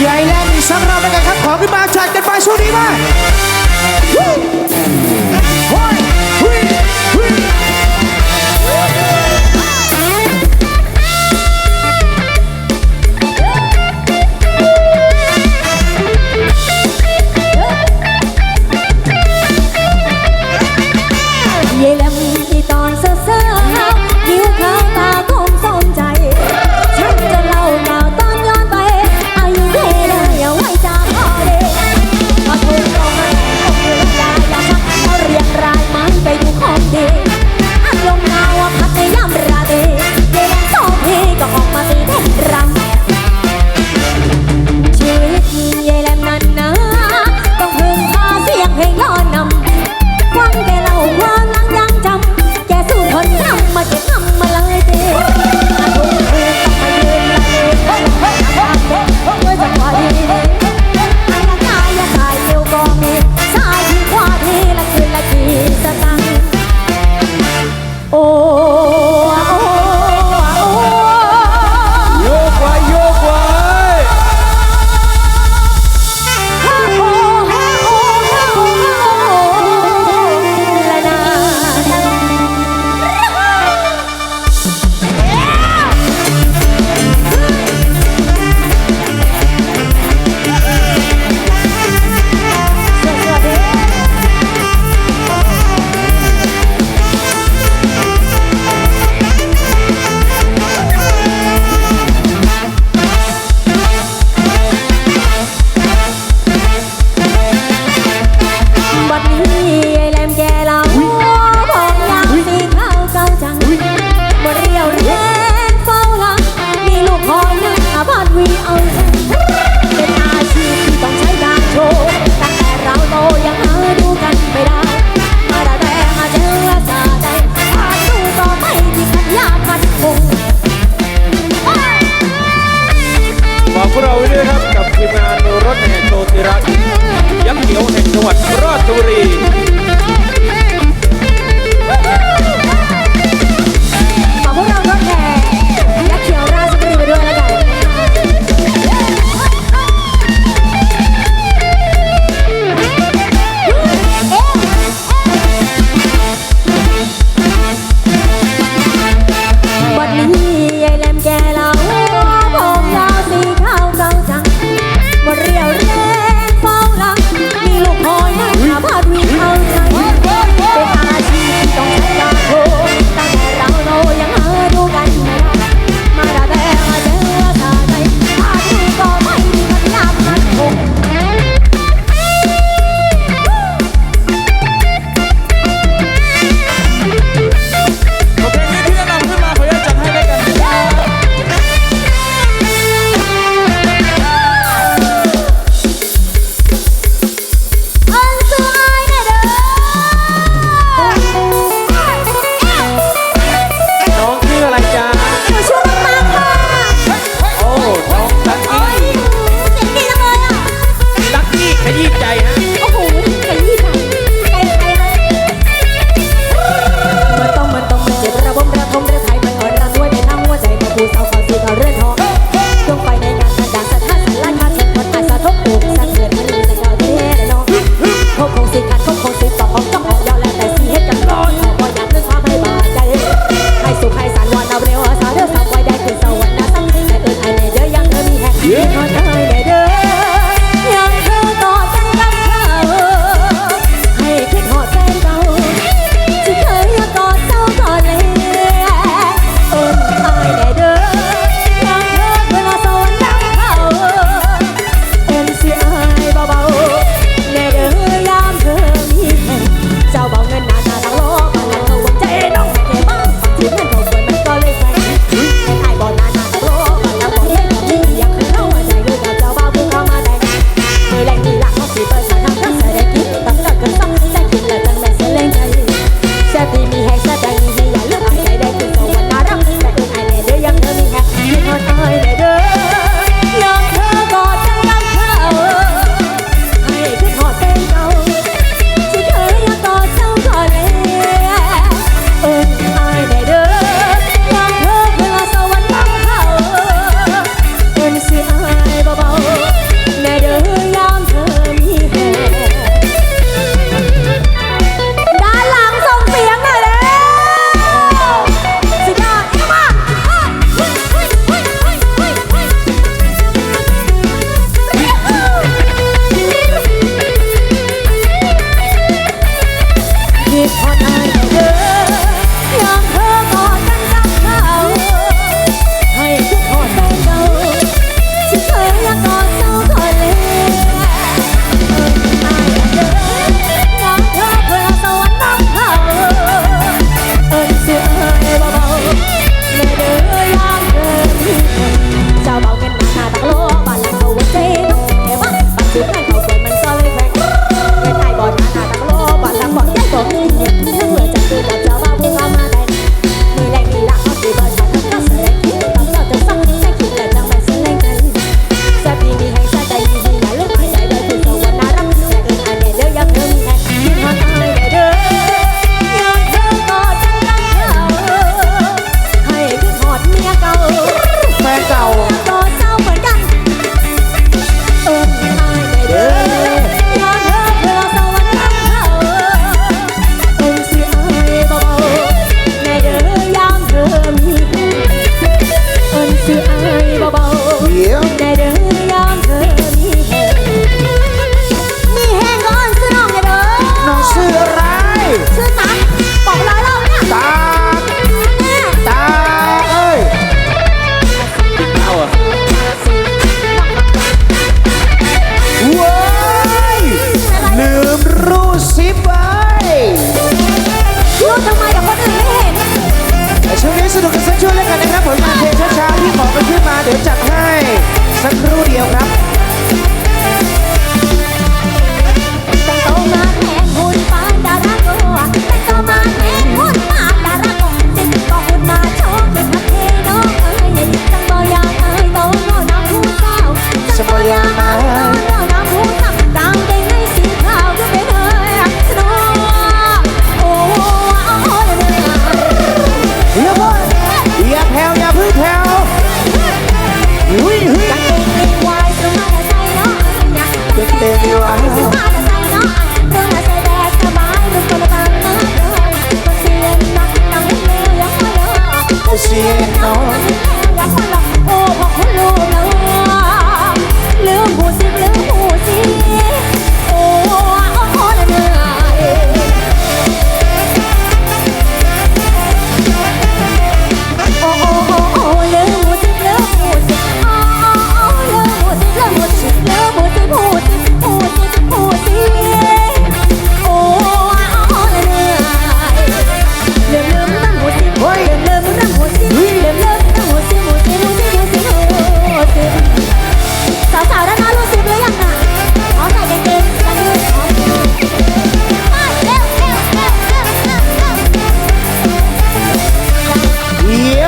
ใหญ่แรงอีสักรอบนะครับ ขอขึ้นมาจัดกันไปช่วงนี้มา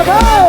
Go!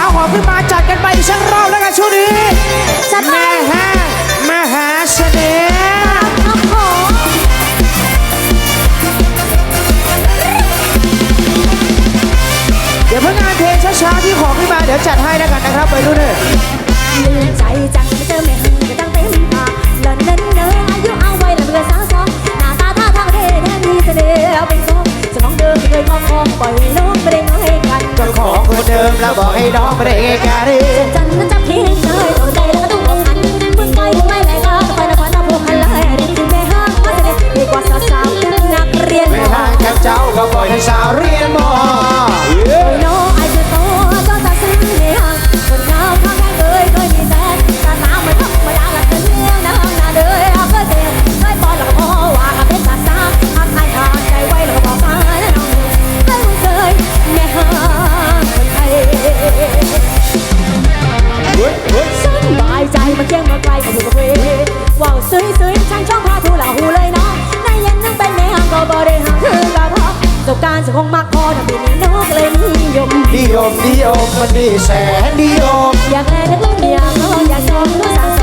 าวหอมขึ้นมาจัดกันไปอีกสักรอบแล้วกันช่วงนี้จัดแม่ฮมหาเสน่ห์เดี๋ยวพนักงานเพลงช้าๆที่ขอขึ้นมาเดี๋ยวจัดให้แล้วกันนะครับไปดูเนเลย แล้วบอกให้น้องไปได้แก่ดีจันนั้นจะเพียงเลยต้อใจแล้วก็ต้องอกหันมึงไปหรืไม่ไรก็ไปนครนพวกหันเลยรีบไปห้างมาเสด็ดีกว่าสาวๆนักเรียนไปห้างกับเจ้าก็บ่อยให้สาวเรียนมอ เจ้าการสัะคงมาคอทำเป็นนกเล่นิยมดิอมดิอมมันดีแสนดิอมอยากแลนักเล่นอยากรออยากชมก็สั่ง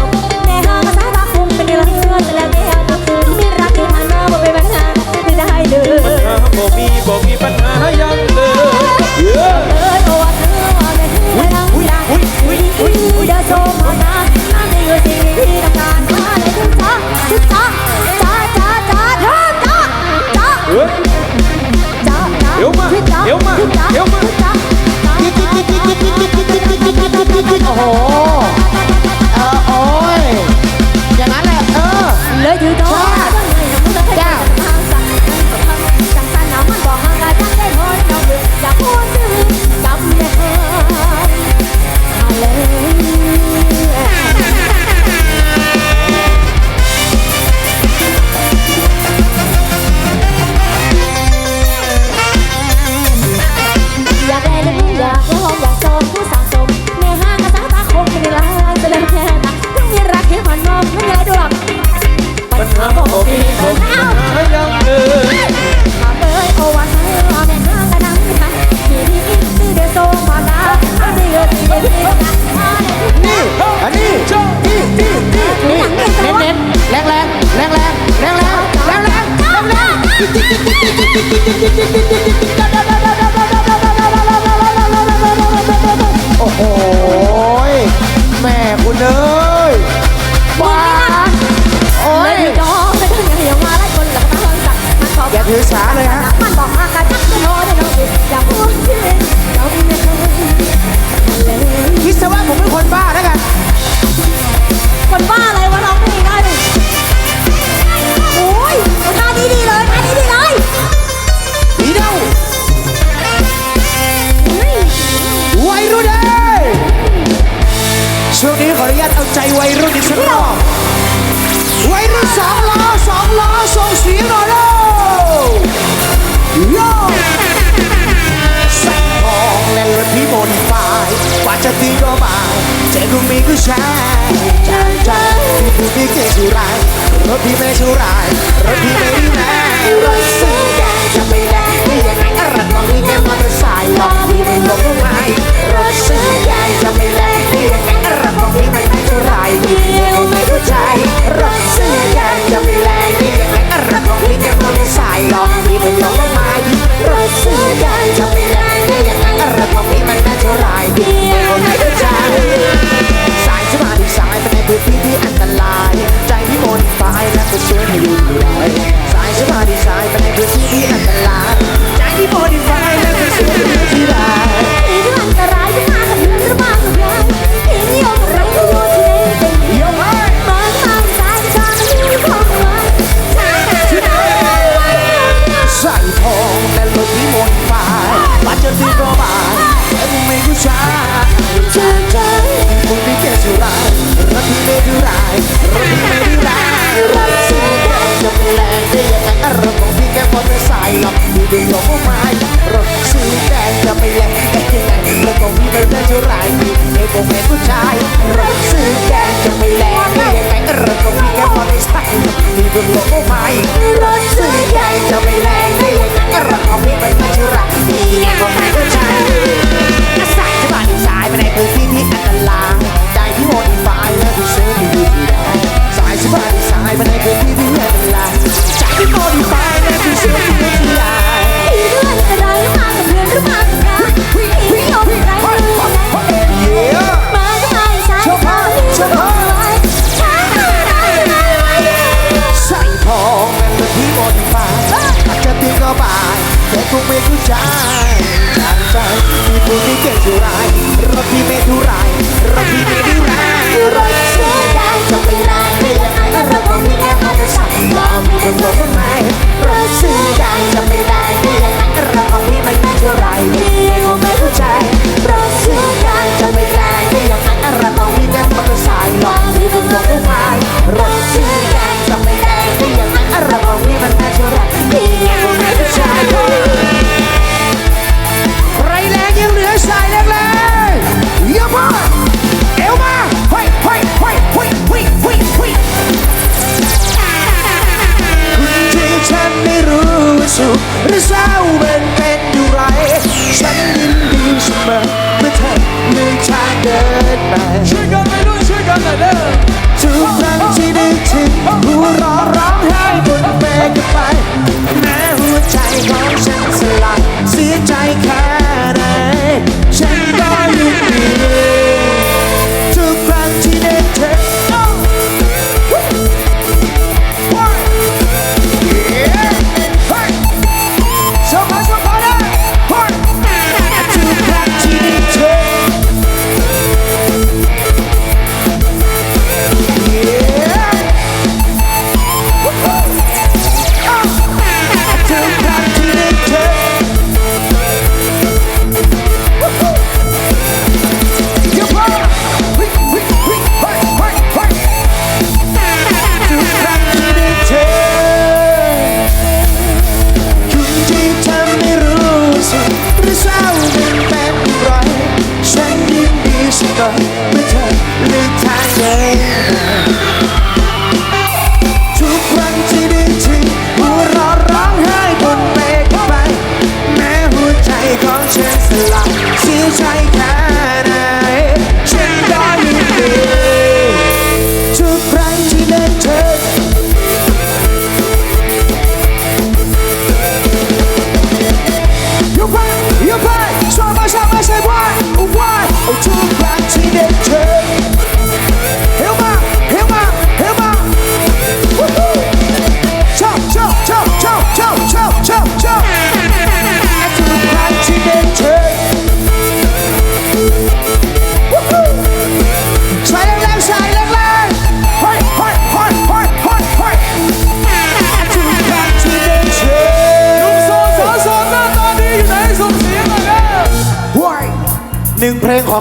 าใจวัยรุ่นอีกสักรอบวัยรุ่นสองล้อสองล้อส่งเสียงหน่อยเร็วโย่แสงทองแลนรถที่บนฝ่ายกว่าจะตีก็บ่ายเจอคุณมีผู้ชาใจใจที่ผู้พี่เกสุรายรถพี่ไม่ชูรายรถพี่ไม่แม่รถสีแด จะไม่ได้ด้ยังไงอะไรตอนนี้แค่มอเตอร์ไซหลอกที่เป็นลมไม้รถซื้อใหญ่จะไม่ได้ได้ยังไงอะไรตอนนี้ม่ได้เท่าไรที่เป็ไม่เข้าใจรถซื้อใหญ่จะไม่ได้ได้ยังไงอะไรตอนนี้แค่มนเตอร์ไซค์หลอกที่เป็นลมไม้รถซื้อใหญ่จะไม่ได้ด้ยังไงอะไรตอนนี้ไม่ได้เท่าไรที่เป็ไม่เข้าใจสายสมาธิสายไปในพื้นที่ที่อันตรายใจที่มนต์ตายะชื่อให้ยุ่ไหล ดีกว่าผู้ไม้รถสีแดงจะไม่แรงได้ยังไงแล้วก็มีเป็นเรื่องที่ร้ายมีในโบเมนผู้ชายรถสีแดงจะไม่แรงได้ยังไงรถก็มีแค่พอได้ใส่มีเป็นเรื่องผู้ไม้รถสีแดงจะไม่แรงได้ยังไงรถก็มีเป็นเรื่องที่ร้ายมีในโบเมนผู้ชายสายฉบับสายไปในพื้นที่ที่อันตราย You on fire, we say you do.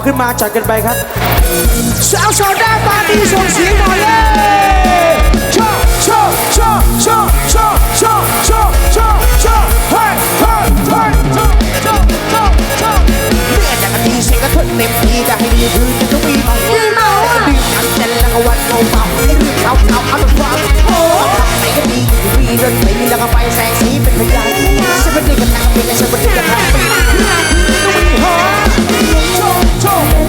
ขอขึ้นมาจัดกันไปครับสาวโซดาตาดีส่งเสียงหน่อยเลยชอบชอบชอบชอบชอบชอบชอบชอบชอบเฮ้ยเฮ้ยเฮ้ยชอบชอบชอบชอบเลือดจากกันดีเสียงกระทึกเต็มทีจะให้ดีคือจะต้องมีเมาดื่มน้ำเจนแล้วก็วันเมาเมาให้เรื่องเขาเอาเอาเป็นความโอ้ไหนก็ดีอยู่ดีดนตรีแล้วก็ไฟแสงสีเป็นพยานฉันไม่ได้กันนั่งเป็นฉันไม่ได้กันนั่งเป็น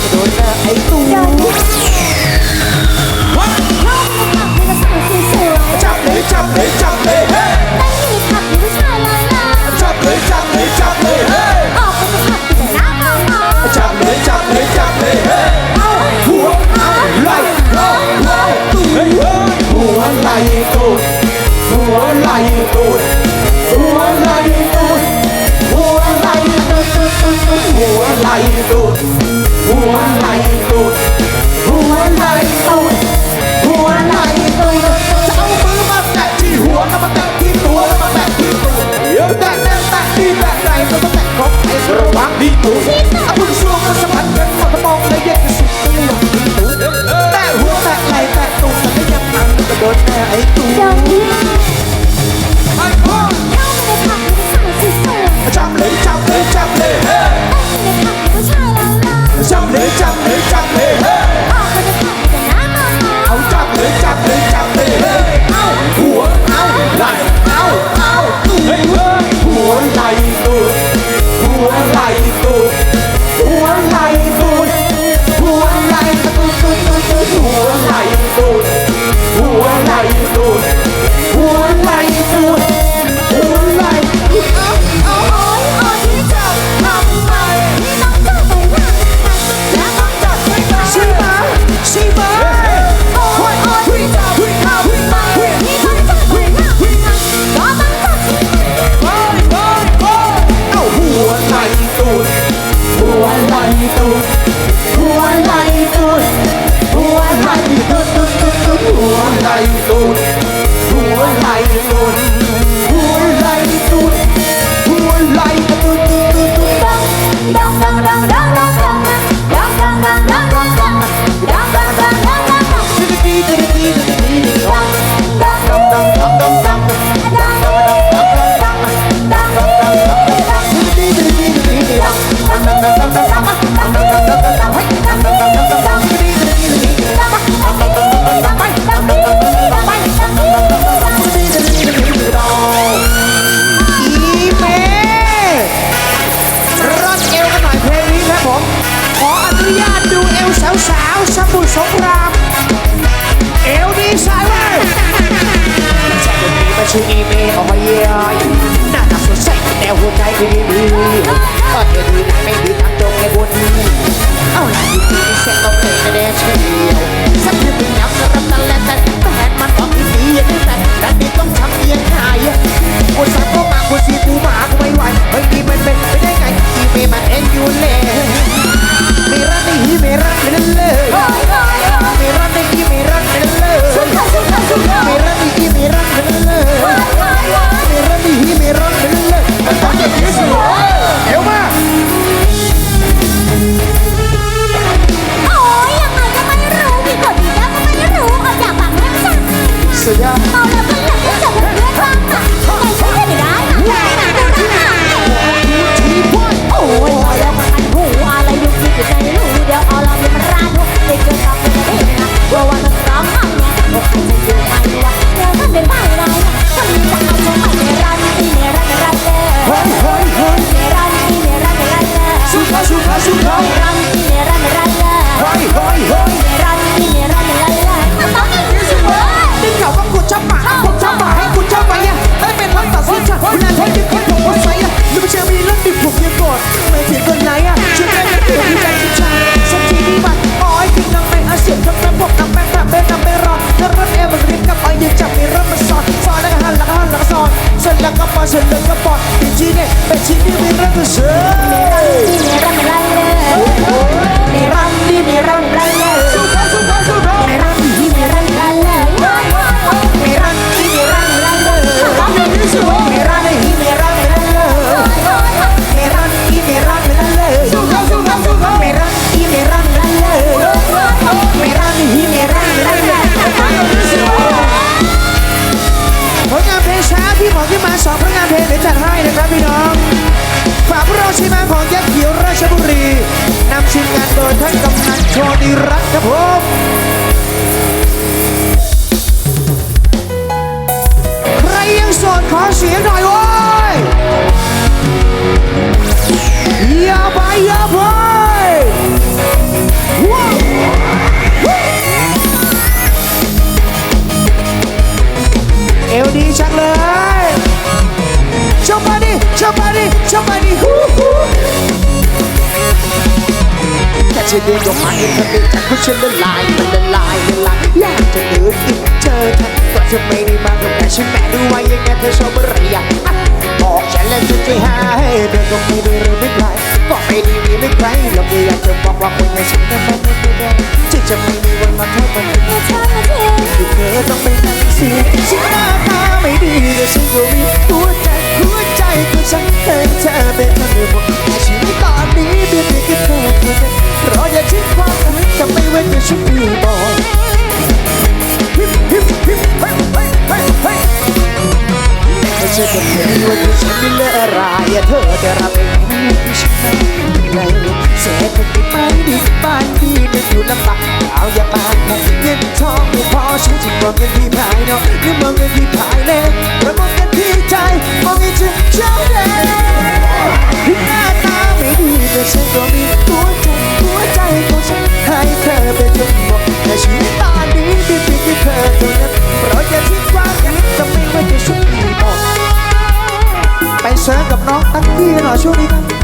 กระโดดหน้าไอ้ตู้ว้าวจับเลยจับเลยจับเลยเฮ้จับเลยจับเลยจับเลยเฮ้จับเลยจับเลยจับเลยเฮ้เอาหัวเอาไหล่เอาไหล่ตู้เฮ้หัวไหล่ตู้หัวไหล่ตู้หัวไหล่ตู้หัวไหล่ตู้หัวไหล่ตู้ หัวไหลตุดหัวไหลตุดหัวไหลตุดจะเอามือมาแตะที่หัวแล้วมาแตะที่ตัวแล้วมาแตะที่ตุดแตะแน่แตะที่แตะไหนแล้วมาแตะของไอ้ระวังดีตุดเอามือช่วงแล้วสะบัดกันมาทมองแล้แยกกันสุดที่หแตะหัวแตะไหลแตะตุดแล้วก็ยับหนังก็โดนแตะไอ้ตุด amor. ชื่ออีเมย์เอาไว้ย่อยน่ารักสดใสแต่หัวใจไม่ดีก็เธอดีไหนไม่ดีทางตรงในบุญเอาล่ะดีที่เซ็ตเอาเลยแน่เชียว จะดินออกมาให้เธอได้จับเพราะฉันละลายมันละลายละลายอยากจะเดินอีกเจอเธอก็จะไม่ได้มากัแต่ฉันแปลดูไว้ยังไงเธอชอบอะไรอะบอกฉันแล้วฉันจะหายเธอก็ไม่ได้เรือไม่ไกลก็ไม่ได้มีไม่ไกรหรอกอยากจะบอกว่าคนอย่าฉันนั้นไม่ได้ที่จะไม่มีวันมาเท่ากันเธอชอบม่ธอต้องไปนั่เสียฉันหน้าตาไม่ดีแต่ฉันก็มีหัวใจหัวใจของฉันเธอเธอเป็นคนเดียว should a born. จะเป็นเธอว่าคือฉันเป็นเลือดรายเธอจะรับเองที่ฉันไม่เลยเสียแต่ที่บ้านดีบ้านดีไม่อยู่ลำบากเอาอย่าปากนะเงินทองไม่พอฉันจึงมองเงินที่ภายนอกหรือมองเงินที่ภายในราะมองกันที่ใจมองให้ถึงเจ้าเลยหน้าตาไม่ดีแต่ฉันก็มีหัวใจหัวใจของฉันให้เธอไปจนหมดแต่ชีวิตตอนนี้ที่ปิดที่เธอเท่านั้นเพราะอย่าทิ้งความรักจะไม่ไว้ที่ฉัน ไปเซิร์ฟกับน้องตั้งกี้หน่อยช่วงนี้ครับ